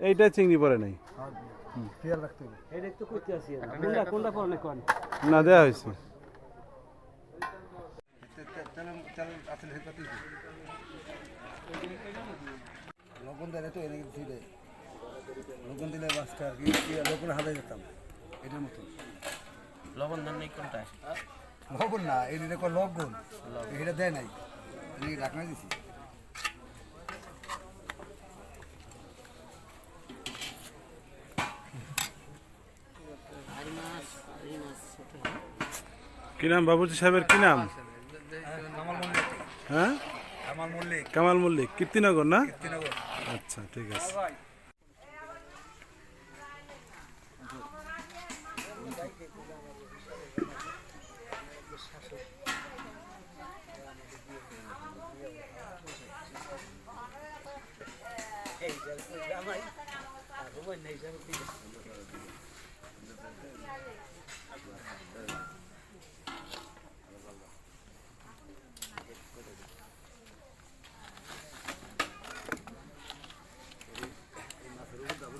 এইটা চিংড়ি পড়ে নাই। খেয়াল রাখতে হবে। এটা একটু করতে আসি কোনটা কোনটা পড়লে কোন? না দেওয়া হয়েছে। লবণ দিলে তো এনে কিছু দেয় লবণ দিলে মাছটা আর কি লবণ হাতে যেতাম। এটার মতন লবণ দেন নাই কোনটা লবণ না কয় লবণ? এটা দেয় নাই। দিছি। কি নাম বাবুজি সাহেবের কি নাম? হ্যাঁ? কামাল মল্লিক। কামাল মল্লিক কীর্তিনগর না? আচ্ছা ঠিক আছে।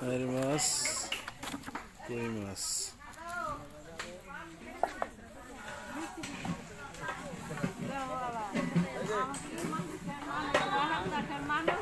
আর মাছ কই মাছ Side,